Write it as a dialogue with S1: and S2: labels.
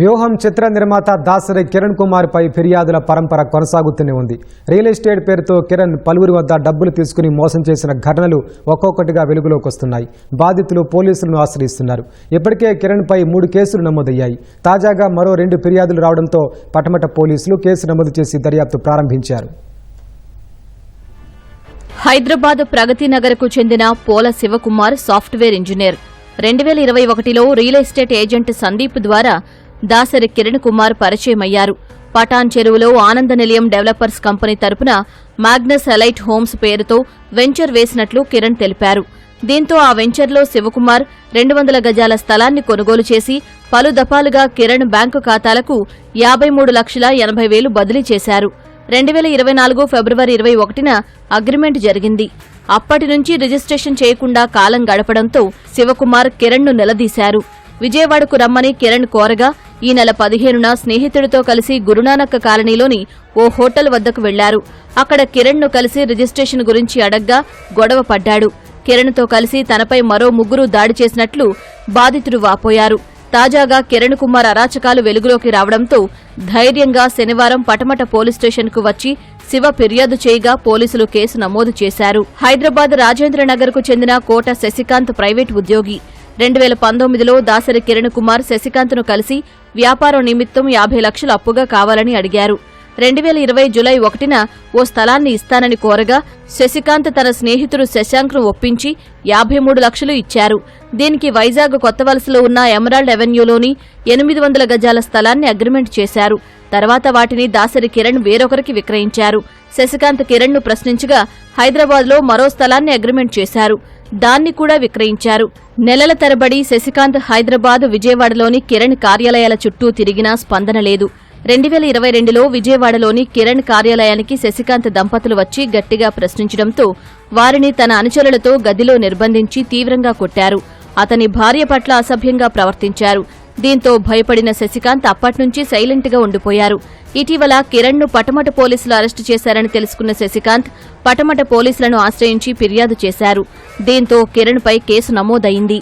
S1: వ్యూహం చిత్ర నిర్మాత దాసరి కిరణ్ కుమార్ పై ఫిర్యాదుల పరంపర కొనసాగుతూనే ఉంది. రియల్ ఎస్టేట్ పేరుతో కిరణ్ పలువురి వద్ద డబ్బులు తీసుకుని మోసం చేసిన ఘటనలు ఒక్కొక్కటిగా వెలుగులోకి వస్తున్నాయి. బాధితులు పోలీసులను ఆశ్రయిస్తున్నారు. ఇప్పటికే కిరణ్ పై మూడు కేసులు నమోదయ్యాయి. తాజాగా మరో రెండు ఫిర్యాదులు రావడంతో పటమట పోలీసులు కేసు నమోదు చేసి దర్యాప్తు ప్రారంభించారు.
S2: హైదరాబాద్ ప్రగతి నగర్కు చెందిన పోల శివకుమార్ సాఫ్ట్వేర్ ఇంజనీర్. రెండు వేల ఇరవై ఒకటిలో రియల్ ఎస్టేట్ ఏజెంట్ సందీప్ ద్వారా దాసరి కిరణ్ కుమార్ పరిచయమయ్యారు. పటాన్ చెరువులో ఆనంద నిలయం డెవలపర్స్ కంపెనీ తరపున మాగ్నస్ ఎలైట్ హోమ్స్ పేరుతో వెంచర్ వేసినట్లు కిరణ్ తెలిపారు. దీంతో ఆ వెంచర్లో శివకుమార్ రెండు వందల గజాల స్థలాన్ని కొనుగోలు చేసి పలు దఫాలుగా కిరణ్ బ్యాంకు ఖాతాలకు యాభై మూడు లక్షల ఎనభై వేలు బదిలీ చేశారు. రెండు వేల ఇరవై నాలుగు ఫిబ్రవరి ఇరవై ఒకటిన అగ్రిమెంట్ జరిగింది. అప్పటి నుంచి రిజిస్ట్రేషన్ చేయకుండా కాలం గడపడంతో శివకుమార్ కిరణ్ను నిలదీశారు. విజయవాడకు రమ్మని కిరణ్ కోరగా ఈ నెల పదిహేనున స్నేహితుడితో కలిసి గురునానక్ కాలనీలోని ఓ హోటల్ వద్దకు వెళ్ళారు. అక్కడ కిరణ్ను కలిసి రిజిస్ట్రేషన్ గురించి అడగ్గా గొడవ పడ్డాడు. కిరణ్తో కలిసి తనపై మరో ముగ్గురు దాడి చేసినట్లు బాధితుడు వాపోయారు. తాజాగా కిరణ్ కుమార్ అరాచకాలు వెలుగులోకి రావడంతో ధైర్యంగా శనివారం పటమట పోలీస్ స్టేషన్కు వచ్చి శివ ఫిర్యాదు చేయగా పోలీసులు కేసు నమోదు చేశారు. హైదరాబాద్ రాజేంద్రనగర్కు చెందిన కోట శశికాంత్ ప్రైవేట్ ఉద్యోగి. రెండు వేల పంతొమ్మిదిలో దాసరి కిరణ్ కుమార్ శశికాంత్ను కలిసి వ్యాపారం నిమిత్తం యాభై లక్షలు అప్పుగా కావాలని అడిగారు. రెండు వేల ఇరవై జులై ఒకటిన ఓ స్థలాన్ని ఇస్తానని కోరగా శశికాంత్ తన స్నేహితుడు శశాంక్ను ఒప్పించి యాభై మూడు లక్షలు ఇచ్చారు. దీనికి వైజాగ్ కొత్త వలసలో ఉన్న ఎమరాల్డ్ అవెన్యూలోని ఎనిమిది వందల గజాల స్థలాన్ని అగ్రిమెంట్ చేశారు. తర్వాత వాటిని దాసరి కిరణ్ వేరొకరికి విక్రయించారు. శశికాంత్ కిరణ్ను ప్రశ్నించగా హైదరాబాద్లో మరో స్థలాన్ని అగ్రిమెంట్ చేశారు. దాన్ని కూడా విక్రయించారు. నెలల తరబడి శశికాంత్ హైదరాబాద్ విజయవాడలోని కిరణ్ కార్యాలయాల చుట్టూ తిరిగినా స్పందన లేదు. రెండు వేల ఇరవై రెండులో విజయవాడలోని కిరణ్ కార్యాలయానికి శశికాంత్ దంపతులు వచ్చి గట్టిగా ప్రశ్నించడంతో వారిని తన అనుచరులతో గదిలో నిర్బంధించి తీవ్రంగా కొట్టారు. అతని భార్య పట్ల అసభ్యంగా ప్రవర్తించారు. దీంతో భయపడిన శశికాంత్ అప్పట్నుంచి సైలెంట్గా ఉండిపోయారు. ఇటీవల కిరణ్ను పటమట పోలీసులు అరెస్టు చేశారని తెలుసుకున్న శశికాంత్ పటమట పోలీసులను ఆశ్రయించి ఫిర్యాదు చేశారు. దీంతో కిరణ్పై కేసు నమోదైంది